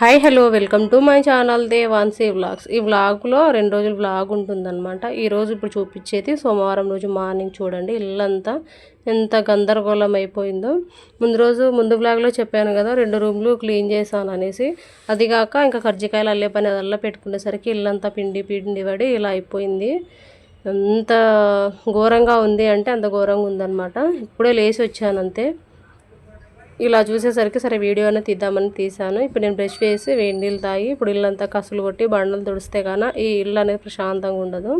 Hi hello welcome to my channel Devanshi vlogs. ఈ వ్లాగ్లో రెండు రోజులు వ్లాగ్ ఉంటుందన్నమాట. ఈరోజు ఇప్పుడు చూపించేది సోమవారం రోజు మార్నింగ్ చూడండి. ఇల్లంతా ఎంత గందరగోళం అయిపోయిందో ముందు రోజు ముందు బ్లాగ్లో చెప్పాను కదా రెండు రూమ్లు క్లీన్ చేశాను అనేసి. అది కాక ఇంకా కర్జికాయలు అల్లే పని అదల్లా పెట్టుకునేసరికి ఇల్లంతా పిండి పిండి పడి ఇలా అయిపోయింది. ఎంత ఘోరంగా ఉంది అంటే అంత ఘోరంగా ఉందన్నమాట. ఇప్పుడే లేచి వచ్చాను అంతే. ఇలా చూసేసరికి సరే వీడియో అనేది తీద్దామని తీసాను ఇప్పుడు నేను బ్రష్ వేసి వేడి నీళ్ళు తాగి ఇప్పుడు ఇల్లంతా కసులు కొట్టి బండలు తుడిస్తే కానీ ఈ ఇల్లు అనేది ప్రశాంతంగా ఉండదు.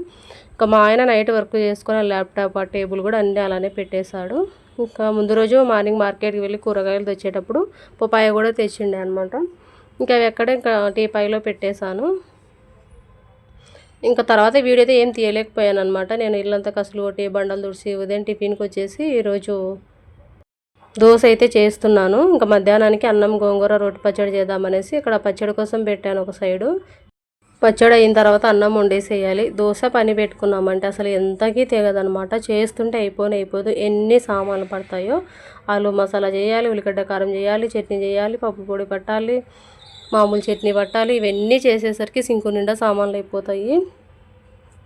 ఇంకా మా ఆయన నైట్ వర్క్ చేసుకుని ల్యాప్టాప్ ఆ టేబుల్ కూడా అన్నీ అలానే పెట్టేశాడు. ఇంకా ముందు రోజు మార్నింగ్ మార్కెట్కి వెళ్ళి కూరగాయలు తెచ్చేటప్పుడు పపాయ కూడా తెచ్చిండే అనమాట ఇంకా అవి ఎక్కడ ఇంకా టీపాయిలో పెట్టేశాను. ఇంకా తర్వాత వీడియో అయితే ఏం తీయలేకపోయాను అనమాట నేను ఇల్లంతా కసులు కొట్టి బండలు తుడిచి ఉదయం టిఫిన్కి వచ్చేసి ఈరోజు దోశ అయితే చేస్తున్నాను. ఇంకా మధ్యాహ్నానికి అన్నం గోంగూర రోటి పచ్చడి చేద్దామనేసి ఇక్కడ పచ్చడి కోసం పెట్టాను ఒక సైడు. పచ్చడి అయిన తర్వాత అన్నం వండేసేయాలి. దోశ పని పెట్టుకున్నామంటే అసలు ఎంతకీ తెగదనమాట. చేస్తుంటే అయిపోయి అయిపోదు. ఎన్ని సామాన్లు పడతాయో. ఆలు మసాలా చేయాలి ఉల్లిగడ్డ కారం చేయాలి చట్నీ చేయాలి పప్పు పొడి పట్టాలి మామూలు చట్నీ పట్టాలి. ఇవన్నీ చేసేసరికి సింకు నిండా సామాన్లు అయిపోతాయి.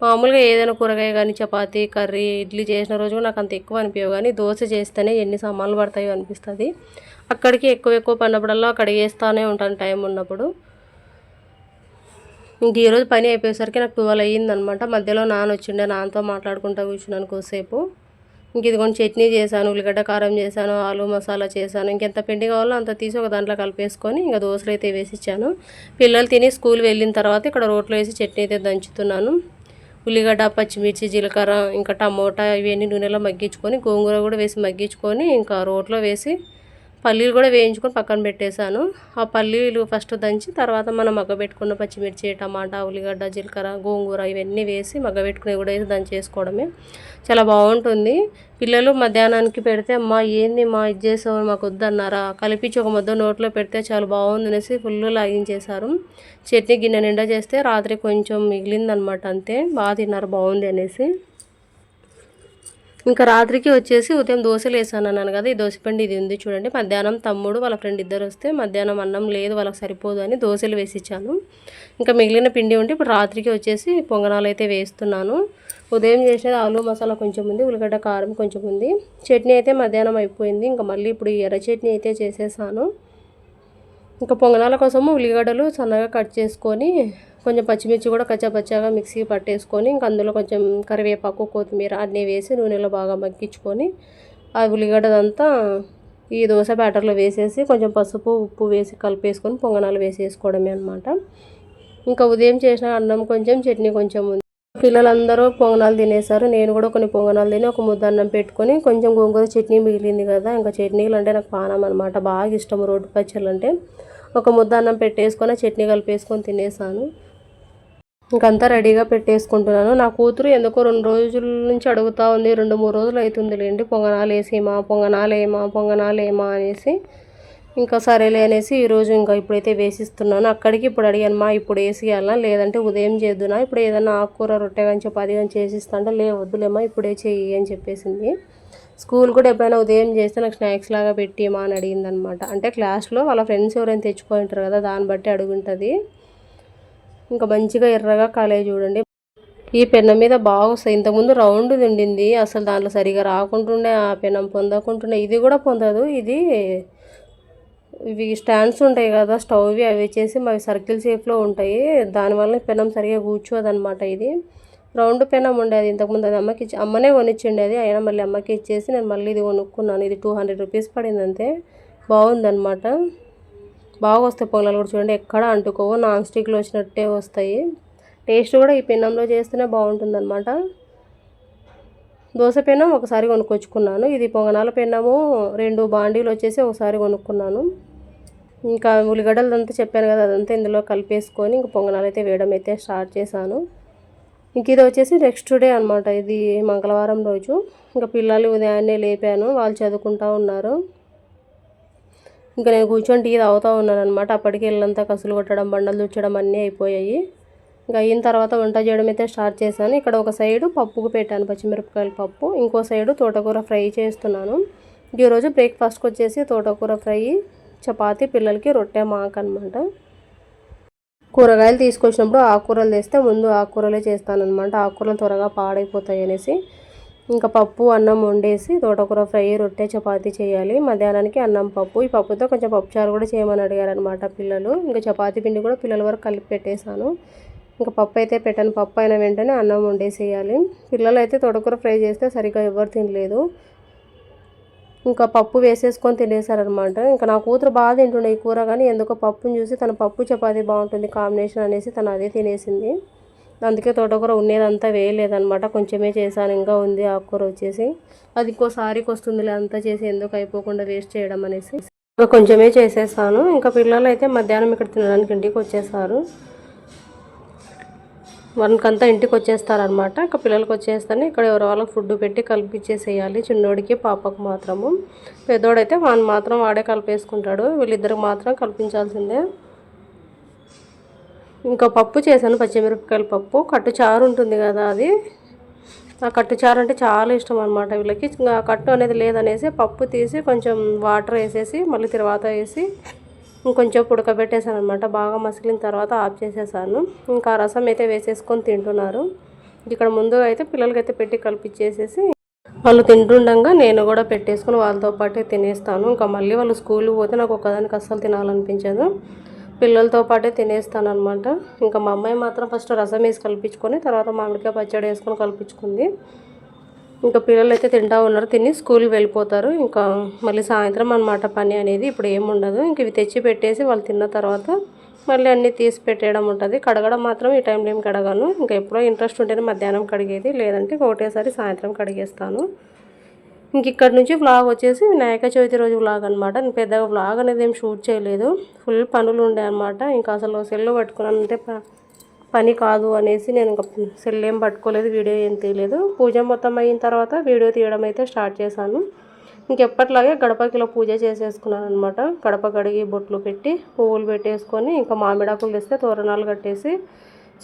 మామూలుగా ఏదైనా కూరగాయ కానీ చపాతీ కర్రీ ఇడ్లీ చేసిన రోజు నాకు అంత ఎక్కువ అనిపించవు కానీ దోశ చేస్తేనే ఎన్ని సామాన్లు పడతాయో అనిపిస్తుంది. అక్కడికి ఎక్కువ ఎక్కువ పడినప్పుడల్లా అక్కడ వేస్తూనే ఉంటాను టైం ఉన్నప్పుడు. ఇంక ఈరోజు పని అయిపోయేసరికి నాకు ట్వెల్వ్ అయ్యిందనమాట. మధ్యలో నాన్న వచ్చిండే నాన్నతో మాట్లాడుకుంటూ కూర్చున్నాను కొద్దిసేపు. ఇంక ఇదిగోండి చట్నీ చేశాను ఉల్లిగడ్డ కారం చేశాను ఆలు మసాలా చేశాను. ఇంకెంత పిండి కావాలో అంత తీసి ఒక దాంట్లో కలిపేసుకొని ఇంకా దోశలు అయితే వేసిచ్చాను. పిల్లలు తిని స్కూల్ వెళ్ళిన తర్వాత ఇక్కడ రోట్లో వేసి చట్నీ అయితే దంచుతున్నాను. ఉల్లిగడ్డ పచ్చిమిర్చి జీలకర్ర ఇంకా టమోటా ఇవన్నీ నూనెలో మగ్గించుకొని గోంగూర కూడా వేసి మగ్గించుకొని ఇంకా రోట్లో వేసి పల్లీలు కూడా వేయించుకొని పక్కన పెట్టేశాను. ఆ పల్లీలు ఫస్ట్ దంచి తర్వాత మనం మగ్గబెట్టుకున్న పచ్చిమిర్చి టమాటా ఉల్లిగడ్డ జీలకర్ర గోంగూర ఇవన్నీ వేసి మగ్గబెట్టుకుని కూడా వేసి దంచేసుకోవడమే. చాలా బాగుంటుంది. పిల్లలు మధ్యాహ్నానికి పెడితే అమ్మ ఏంది మా ఇది చేసావు మాకు వద్దన్నారా? కలిపించి ఒక ముద్ద నోట్లో పెడితే చాలా బాగుంది అనేసి ఫుల్ లాగించేశారు. చట్నీ గిన్నె నిండా చేస్తే రాత్రి కొంచెం మిగిలిందనమాట అంతే. బాగా తిన్నారు బాగుంది అనేసి. ఇంకా రాత్రికి వచ్చేసి ఉదయం దోశలు వేసాను అన్నాను కదా ఈ దోశపిండి ఇది ఉంది చూడండి. మధ్యాహ్నం తమ్ముడు వాళ్ళ ఫ్రెండ్ ఇద్దరు వస్తే మధ్యాహ్నం అన్నం లేదు వాళ్ళకి సరిపోదు అని దోశలు వేసిచ్చాను. ఇంకా మిగిలిన పిండి ఉంటే ఇప్పుడు రాత్రికి వచ్చేసి పొంగనాలు అయితే వేస్తున్నాను. ఉదయం చేసేది ఆలు మసాలా కొంచెం ఉంది ఉల్లిగడ్డ కారం కొంచెం ఉంది. చట్నీ అయితే మధ్యాహ్నం అయిపోయింది ఇంకా మళ్ళీ ఇప్పుడు ఎర్ర చట్నీ అయితే చేసేసాను. ఇంకా పొంగనాల కోసము ఉల్లిగడ్డలు సన్నగా కట్ చేసుకొని కొంచెం పచ్చిమిర్చి కూడా కచ్చాపచ్చాగా మిక్సీ పట్టేసుకొని ఇంక అందులో కొంచెం కరివేపాకు కొత్తిమీర అన్నీ వేసి నూనెలో బాగా మగ్గించుకొని ఆ ఉల్లిగడ్డదంతా ఈ దోశ బ్యాటర్లో వేసేసి కొంచెం పసుపు ఉప్పు వేసి కలిపేసుకొని పొంగనాలు వేసేసుకోవడమే అనమాట ఇంకా ఉదయం చేసిన అన్నం కొంచెం చట్నీ కొంచెం ఉంది. పిల్లలందరూ పొంగనాలు తినేశారు. నేను కూడా కొన్ని పొంగనాలు తిని ఒక ముద్ద అన్నం పెట్టుకొని కొంచెం గోంగూర చట్నీ మిగిలింది కదా. ఇంకా చట్నీలు అంటే నాకు పానం అనమాట బాగా ఇష్టం రోడ్డు పచ్చళ్ళు అంటే ఒక ముద్ద అన్నం పెట్టేసుకొని చట్నీ కలిపేసుకొని తినేసాను ఇంకంతా రెడీగా పెట్టేసుకుంటున్నాను. నా కూతురు ఎందుకో రెండు రోజుల నుంచి అడుగుతూ ఉంది రెండు మూడు రోజులు అవుతుంది లేండి పొంగనాలు పొంగనాలేమా పొంగనాలేమా అనేసి. ఇంకా సరేలే అనేసి ఈరోజు ఇంకా ఇప్పుడైతే వేసిస్తున్నాను. అక్కడికి ఇప్పుడు అడిగాను ఇప్పుడు వేసేయాలా? లేదంటే ఉదయం చేద్దునా? ఇప్పుడు ఏదైనా ఆకుకూర రొట్టె కానీ చపాతి కానీ చేసిస్తాంటే లే వద్దులేమా ఇప్పుడే చెయ్యి అని చెప్పేసింది. స్కూల్ కూడా ఎప్పుడైనా ఉదయం చేస్తే నాకు స్నాక్స్ లాగా పెట్టిమా అని అడిగిందనమాట. అంటే క్లాస్లో వాళ్ళ ఫ్రెండ్స్ ఎవరైనా తెచ్చుకుంటారు కదా దాన్ని బట్టి అడుగుంటుంది. ఇంకా మంచిగా ఎర్రగా కాలే చూడండి. ఈ పెన్నం మీద బాగా ఇంతకుముందు రౌండ్ ఉండింది. అసలు దాంట్లో సరిగా రాకుంటుండే ఆ పెనం పొందకుంటుండే. ఇది కూడా పొందదు. ఇది ఇవి స్టాండ్స్ ఉంటాయి కదా స్టవ్వి అవి వచ్చేసి మావి సర్కిల్ షేప్లో ఉంటాయి. దానివల్ల పెనం సరిగా కూర్చోదనమాట ఇది. రౌండ్ పెనం ఉండేది ఇంతకుముందు అది అమ్మకి అమ్మనే కొనిచ్చిండే అది. అయినా మళ్ళీ అమ్మకి ఇచ్చేసి నేను మళ్ళీ ఇది కొనుక్కున్నాను. ఇది టూ హండ్రెడ్ రూపీస్ పడింది అంతే. బాగుందనమాట బాగా వస్తాయి పొంగనాలు కూడా చూడండి ఎక్కడ అంటుకోవు. నాన్ స్టిక్లో వచ్చినట్టే వస్తాయి. టేస్ట్ కూడా ఈ పెన్నంలో చేస్తేనే బాగుంటుందన్నమాట. దోశ పెన్నం ఒకసారి కొనుక్కొచ్చుకున్నాను. ఇది పొంగనాల పెన్నము రెండు బాండీలు వచ్చేసి ఒకసారి కొనుక్కున్నాను. ఇంకా ఉల్లిగడ్డలు అంతా చెప్పాను కదా అదంతా ఇందులో కలిపేసుకొని ఇంక పొంగనాలు అయితే వేయడం అయితే స్టార్ట్ చేశాను. ఇంక ఇది వచ్చేసి నెక్స్ట్ డే అనమాట ఇది మంగళవారం రోజు. ఇంకా పిల్లలు ఉదయాన్నే లేపాను. వాళ్ళు చదువుకుంటూ ఉన్నారు. ఇంకా నేను కూర్చొని టీ తాగుతూ ఉన్నాను అనమాట అప్పటికి ఇల్లంతా కసులు కొట్టడం బండలు దుచ్చడం అన్నీ అయిపోయాయి. ఇంకా అయిన తర్వాత వంట చేయడం అయితే స్టార్ట్ చేశాను. ఇక్కడ ఒక సైడు పప్పుకు పెట్టాను పచ్చిమిరపకాయల పప్పు. ఇంకో సైడు తోటకూర ఫ్రై చేస్తున్నాను. ఈరోజు బ్రేక్ఫాస్ట్కి వచ్చేసి తోటకూర ఫ్రై చపాతి పిల్లలకి రొట్టె మాకు అనమాట కూరగాయలు తీసుకొచ్చినప్పుడు ఆకుకూరలు తెస్తే ముందు ఆకుకూరలే చేస్తానన్నమాట. ఆకుకూరలు త్వరగా పాడైపోతాయి అనేసి. ఇంకా పప్పు అన్నం వండేసి తోటకూర ఫ్రై రొట్టె చపాతీ చేయాలి. మధ్యాహ్నానికి అన్నం పప్పు. ఈ పప్పుతో కొంచెం పప్పుచారు కూడా చేయమని అడిగారనమాట పిల్లలు. ఇంకా చపాతీ పిండి కూడా పిల్లల వరకు కలిపి పెట్టేశాను. ఇంకా పప్పు అయితే పెట్టాను. పప్పు అయిన వెంటనే అన్నం వండేసేయాలి. పిల్లలు అయితే తోటకూర ఫ్రై చేస్తే సరిగ్గా ఎవరు తినలేదు. ఇంకా పప్పు వేసేసుకొని తినేసారనమాట ఇంకా నా కూతురు బాగా తింటుండే ఈ కూర కానీ ఎందుకో పప్పుని చూసి తన పప్పు చపాతీ బాగుంటుంది కాంబినేషన్ అనేసి తను అదే తినేసింది. అందుకే తోటకూర ఉండేదంతా వేయలేదనమాట కొంచెమే చేశాను ఇంకా ఉంది ఆకుకూర వచ్చేసి. అది ఇంకోసారికి వస్తుందిలే అంతా చేసి ఎందుకు అయిపోకుండా వేస్ట్ చేయడం అనేసి. ఇంకా కొంచెమే చేసేసాను. ఇంకా పిల్లలు అయితే మధ్యాహ్నం ఇక్కడ తినడానికి ఇంటికి వచ్చేసారు. వానికంతా ఇంటికి వచ్చేస్తారనమాట ఇంకా పిల్లలకి వచ్చేస్తాను. ఇక్కడ ఎవరి వాళ్ళకి ఫుడ్ పెట్టి కలిపించేసేయాలి చిన్నోడికి పాపకు మాత్రము. పెద్దోడైతే వాడిని మాత్రం వాడే కలిపేసుకుంటాడు. వీళ్ళిద్దరికి మాత్రం కల్పించాల్సిందే. ఇంకా పప్పు చేశాను పచ్చిమిరపకాయల పప్పు. కట్టు చారు ఉంటుంది కదా అది. ఆ కట్టు చారు అంటే చాలా ఇష్టం అనమాట వీళ్ళకి. ఇంకా కట్టు అనేది లేదనేసి పప్పు తీసి కొంచెం వాటర్ వేసేసి మళ్ళీ తర్వాత వేసి ఇంకొంచెం ఉడకబెట్టేశాను అనమాట బాగా మసిలిన తర్వాత ఆఫ్ చేసేసాను. ఇంకా రసం అయితే వేసేసుకొని తింటున్నారు. ఇక్కడ ముందుగా అయితే పిల్లలకైతే పెట్టి కల్పించేసేసి వాళ్ళు తింటుండగా నేను కూడా పెట్టేసుకుని వాళ్ళతో పాటే తినేస్తాను. ఇంకా మళ్ళీ వాళ్ళు స్కూల్కి పోతే నాకు ఒకదానికి అస్సలు తినాలనిపించదు. పిల్లలతో పాటే తినేస్తాను అనమాట ఇంకా మా అమ్మాయి మాత్రం ఫస్ట్ రసం వేసి కల్పించుకొని తర్వాత మామిడికాయ పచ్చడి వేసుకొని కల్పించుకుంది. ఇంకా పిల్లలు అయితే తింటా ఉన్నారు తిని స్కూల్కి వెళ్ళిపోతారు. ఇంకా మళ్ళీ సాయంత్రం అనమాట పని అనేది ఇప్పుడు ఏముండదు ఇంక ఇవి తెచ్చి పెట్టేసి వాళ్ళు తిన్న తర్వాత మళ్ళీ అన్నీ తీసి పెట్టేయడం ఉంటుంది. కడగడం మాత్రం ఈ టైంలో ఏం కడగాను. ఇంకా ఎప్పుడో ఇంట్రెస్ట్ ఉంటేనే మధ్యాహ్నం కడిగేది లేదంటే ఒకటేసారి సాయంత్రం కడిగేస్తాను. ఇంక ఇక్కడ నుంచి వ్లాగ్ వచ్చేసి వినాయక చవితి రోజు వ్లాగ్ అనమాట నేను పెద్దగా వ్లాగ్ అనేది ఏం షూట్ చేయలేదు. ఫుల్ పనులు ఉండే అనమాట ఇంకా అసలు సెల్ పట్టుకున్నాను అంటే పని కాదు అనేసి నేను ఇంకా సెల్ ఏం పట్టుకోలేదు వీడియో ఏం తీయలేదు. పూజ మొత్తం అయిన తర్వాత వీడియో తీయడం అయితే స్టార్ట్ చేశాను. ఇంకెప్పట్లాగే గడపకిలో పూజ చేసేసుకున్నాను అనమాట గడప కడిగి బొట్లు పెట్టి పువ్వులు పెట్టేసుకొని ఇంకా మామిడాకులు తెస్తే తోరణాలు కట్టేసి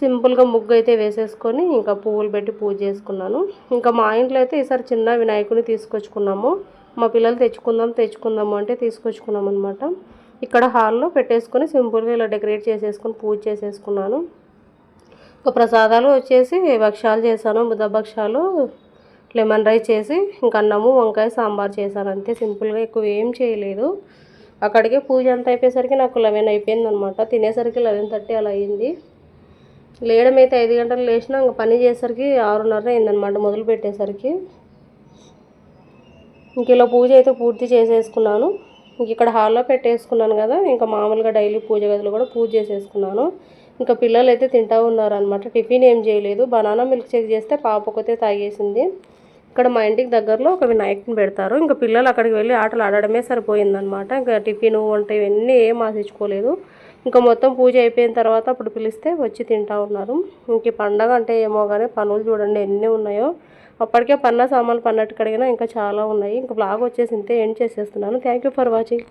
సింపుల్గా ముగ్గు అయితే వేసేసుకొని ఇంకా పువ్వులు పెట్టి పూజ చేసుకున్నాను. ఇంకా మా ఇంట్లో అయితే ఈసారి చిన్న వినాయకుని తీసుకొచ్చుకున్నాము. మా పిల్లలు తెచ్చుకుందాం తెచ్చుకుందాము అంటే తీసుకొచ్చుకున్నాం అనమాట ఇక్కడ హాల్లో పెట్టేసుకొని సింపుల్గా ఇలా డెకరేట్ చేసేసుకొని పూజ చేసేసుకున్నాను. ఒక ప్రసాదాలు వచ్చేసి భక్షాలు చేశాను బుద్ధ భక్షాలు లెమన్ రైస్ చేసి ఇంకా అన్నము వంకాయ సాంబార్ చేశాను. అంతే సింపుల్గా ఎక్కువ ఏం చేయలేదు. అక్కడికే పూజ అంతా అయిపోయేసరికి నాకు లెవెన్ అయిపోయింది అనమాట తినేసరికి లెవెన్ థర్టీ అలా అయింది. లేయడం అయితే ఐదు గంటలు లేచినా ఇంకా పని చేసేసరికి ఆరున్నర అయిందనమాట మొదలు పెట్టేసరికి. ఇంక ఇలా పూజ అయితే పూర్తి చేసేసుకున్నాను. ఇంక ఇక్కడ హాల్లో పెట్టేసుకున్నాను కదా ఇంకా మామూలుగా డైలీ పూజ గదిలో కూడా పూజ చేసేసుకున్నాను. ఇంకా పిల్లలు అయితే తింటూ ఉన్నారనమాట టిఫిన్ ఏం చేయలేదు. బనానా మిల్క్ షేక్ చేస్తే పాప ఒకతే తాగేసింది. ఇక్కడ మా ఇంటికి దగ్గరలో ఒక వినాయకుని పెడతారు. ఇంకా పిల్లలు అక్కడికి వెళ్ళి ఆటలు ఆడడమే సరిపోయిందనమాట ఇంకా టిఫిన్ వంట ఇవన్నీ ఏం ఆశించుకోలేదు. ఇంకా మొత్తం పూజ అయిపోయిన తర్వాత అప్పుడు పిలిస్తే వచ్చి తింటా ఉన్నారు. ఇంక పండగ అంటే ఏమో కానీ పనులు చూడండి ఎన్ని ఉన్నాయో. అప్పటికే పన్న సామాన్లు పన్నట్టు కడిగినా ఇంకా చాలా ఉన్నాయి. ఇంకా బ్లాగ్ వచ్చేసి ఇంతే ఎండ్ చేసేస్తున్నాను? Thank for watching